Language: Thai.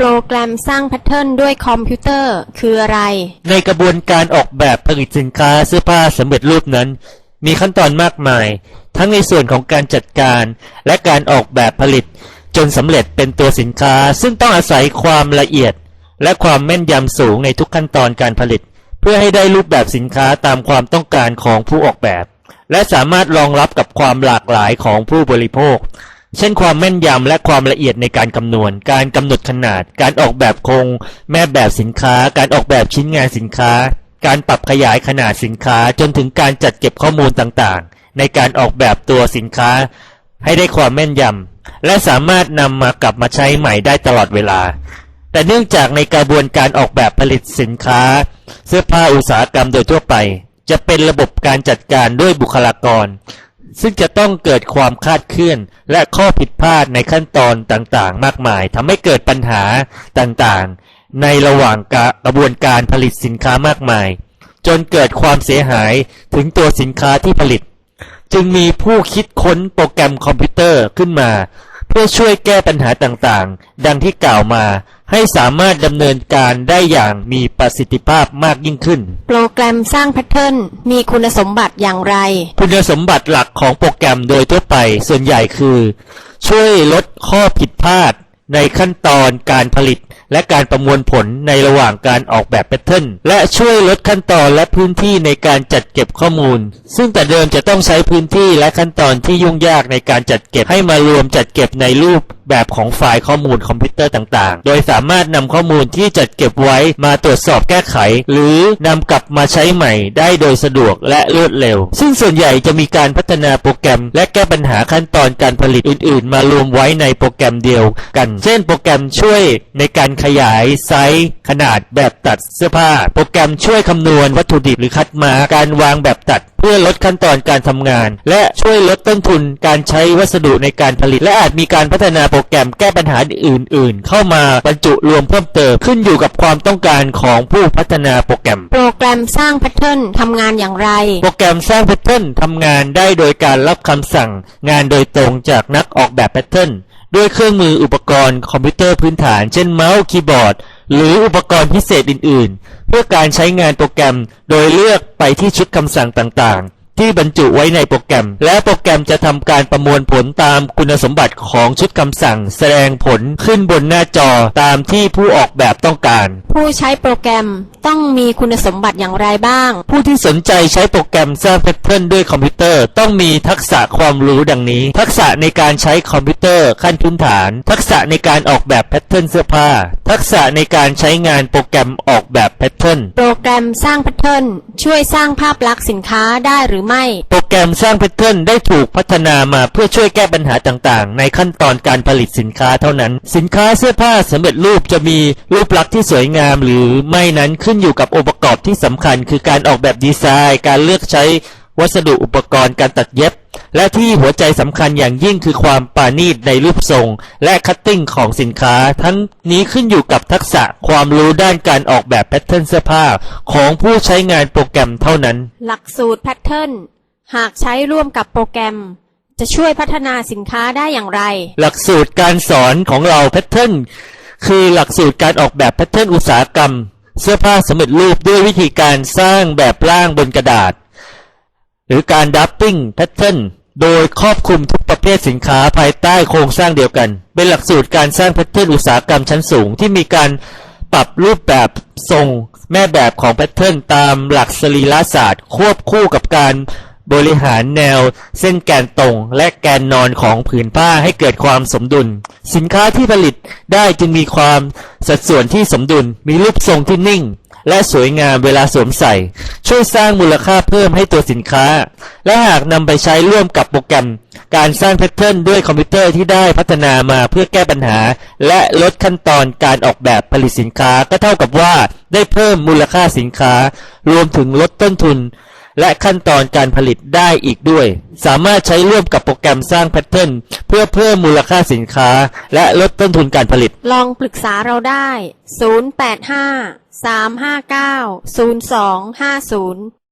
โปรแกรมสร้างแพทเทิร์นด้วยคอมพิวเตอร์คืออะไร ในกระบวนการออกแบบผลิตสินค้าเสื้อผ้าสำเร็จรูปนั้น มีขั้นตอนมากมาย ทั้งในส่วนของการจัดการ และการออกแบบผลิต จนสำเร็จเป็นตัวสินค้า ซึ่งต้องอาศัยความละเอียด และความแม่นยำสูงในทุกขั้นตอนการผลิต เพื่อให้ได้รูปแบบสินค้าตามความต้องการของผู้ออกแบบ และสามารถรองรับกับความหลากหลายของผู้บริโภค เช่นความแม่นยำและความละเอียดในการคำนวณ การกำหนดขนาด การออกแบบโครงแม่แบบสินค้า การออกแบบชิ้นงานสินค้า การปรับขยายขนาดสินค้า จนถึงการจัดเก็บข้อมูลต่างๆ ในการออกแบบตัวสินค้า ให้ได้ความแม่นยำและสามารถนำมากลับมาใช้ใหม่ได้ตลอดเวลา แต่เนื่องจากในกระบวนการออกแบบผลิตสินค้า เสื้อผ้าอุตสาหกรรมโดยทั่วไป จะเป็นระบบการจัดการด้วยบุคลากร ซึ่งจะต้องเกิดความคาดเคลื่อนและข้อผิดพลาดในขั้นตอนต่างๆ มากมายทำให้เกิดปัญหาต่างๆ ในระหว่างกระบวนการผลิตสินค้ามากมาย จนเกิดความเสียหายถึงตัวสินค้าที่ผลิต จึงมีผู้คิดค้นโปรแกรมคอมพิวเตอร์ขึ้นมา พื่อช่วยแก้ปัญหาต่างๆ ดังที่กล่าวมา ให้สามารถดำเนินการได้อย่างมีประสิทธิภาพมากยิ่งขึ้น โปรแกรมสร้างแพทเทิร์นมีคุณสมบัติอย่างไร คุณสมบัติหลักของโปรแกรมโดยทั่วไปส่วนใหญ่คือ ช่วยลดข้อผิดพลาดในขั้นตอนการผลิต และการประมวลผลในระหว่างการออกแบบแพทเทิร์นและช่วยลดขั้นตอนและพื้นที่ในการจัดเก็บข้อมูล ซึ่งแต่เดิมจะต้องใช้พื้นที่และขั้นตอนที่ยุ่งยากในการจัดเก็บให้มารวมจัดเก็บในรูปแบบของไฟล์ข้อมูลคอมพิวเตอร์ต่างๆ โดยสามารถนำข้อมูลที่จัดเก็บไว้มาตรวจสอบแก้ไข หรือนำกลับมาใช้ใหม่ได้โดยสะดวกและรวดเร็ว ซึ่งส่วนใหญ่จะมีการพัฒนาโปรแกรม และแก้ปัญหาขั้นตอนการผลิตอื่น ๆ มารวมไว้ในโปรแกรมเดียวกัน เช่น โปรแกรมช่วยในการขยายไซส์ขนาดแบบตัดเสื้อผ้า โปรแกรมช่วยคำนวณวัตถุดิบหรือคัดมาการวางแบบตัดเพื่อลดขั้นตอนการทำงาน และช่วยลดต้นทุนการใช้วัสดุในการผลิต และอาจมีการพัฒนาโปรแกรมแก้ปัญหาอื่น ๆ เข้ามาบรรจุรวมเพิ่มเติมขึ้นอยู่กับความต้องการของผู้พัฒนาโปรแกรม โปรแกรมสร้างแพทเทิร์นทำงานอย่างไร โปรแกรมสร้างแพทเทิร์นทำงานได้โดยการรับคำสั่งงานโดยตรงจากนักออกแบบแพทเทิร์น ด้วยเครื่องมืออุปกรณ์คอมพิวเตอร์พื้นฐาน เช่นเมาส์คีย์บอร์ด หรืออุปกรณ์พิเศษอื่น ๆ เพื่อการใช้งานโปรแกรมโดยเลือกไปที่ชุดคำสั่งต่างๆ ที่บรรจุไว้ในโปรแกรม และโปรแกรมจะทำการประมวลผลตามคุณสมบัติของชุดคำสั่ง แสดงผลขึ้นบนหน้าจอตามที่ผู้ออกแบบต้องการ ผู้ใช้โปรแกรมต้องมีคุณสมบัติอย่างไรบ้าง ผู้ที่สนใจใช้โปรแกรมสร้างแพทเทิร์นด้วยคอมพิวเตอร์ ต้องมีทักษะความรู้ดังนี้ ทักษะในการใช้คอมพิวเตอร์ขั้นพื้นฐาน ทักษะในการออกแบบแพทเทิร์นเสื้อผ้า ทักษะในการใช้งานโปรแกรมออกแบบแพทเทิร์นโปรแกรมสร้างแพทเทิร์นช่วยสร้างภาพลักษณ์สินค้าได้หรือไม่ โปรแกรมสร้างแพทเทิร์นได้ถูกพัฒนามาเพื่อช่วยแก้ปัญหาต่างๆ ในขั้นตอนการผลิตสินค้าเท่านั้น สินค้าเสื้อผ้าสำเร็จรูปจะมีรูปลักษณ์ที่สวยงาม หรือไม่นั้นขึ้นอยู่กับองค์ประกอบที่สำคัญ คือการออกแบบดีไซน์ การเลือกใช้วัสดุอุปกรณ์การตัดเย็บ และที่หัวใจสำคัญอย่างยิ่งคือความปราณีตในรูปทรง และคัตติ้งของสินค้า ทั้งนี้ขึ้นอยู่กับทักษะความรู้ด้านการออกแบบแพทเทิร์นเสื้อผ้า ของผู้ใช้งานโปรแกรมเท่านั้น หลักสูตรแพทเทิร์นหากใช้ร่วมกับโปรแกรม จะช่วยพัฒนาสินค้าได้อย่างไร หลักสูตรการสอนของเราแพทเทิร์นคือหลักสูตรการออกแบบแพทเทิร์นอุตสาหกรรม เสื้อผ้าสำเร็จรูปด้วยวิธีการสร้างแบบร่างบนกระดาษ หรือการดับปิ้งแพทเทิร์นโดยครอบคลุมทุกประเภทสินค้าภายใต้โครงสร้างเดียวกัน เป็นหลักสูตรการสร้างแพทเทิร์นอุตสาหกรรมชั้นสูง ที่มีการปรับรูปแบบทรงแม่แบบของแพทเทิร์นตามหลักสรีระศาสตร์ ควบคู่กับการบริหารแนวเส้นแกนตรง และแกนนอนของผืนผ้าให้เกิดความสมดุล สินค้าที่ผลิต ได้จึงมีความสัดส่วนที่สมดุล มีรูปทรงที่นิ่ง และสวยงามเวลาสวมใส่ ช่วยสร้างมูลค่าเพิ่มให้ตัวสินค้า และหากนำไปใช้ร่วมกับโปรแกรม การสร้างแพทเทิร์นด้วยคอมพิวเตอร์ที่ได้พัฒนามาเพื่อแก้ปัญหา และลดขั้นตอนการออกแบบผลิตสินค้าก็เท่ากับว่าได้เพิ่มมูลค่าสินค้า รวมถึงลดต้นทุน และขั้นตอนการผลิตได้อีกด้วย สามารถใช้ร่วมกับโปรแกรมสร้างแพทเทิร์นเพื่อเพิ่มมูลค่าสินค้า และลดต้นทุนการผลิต ลองปรึกษาเราได้ 085 359 0250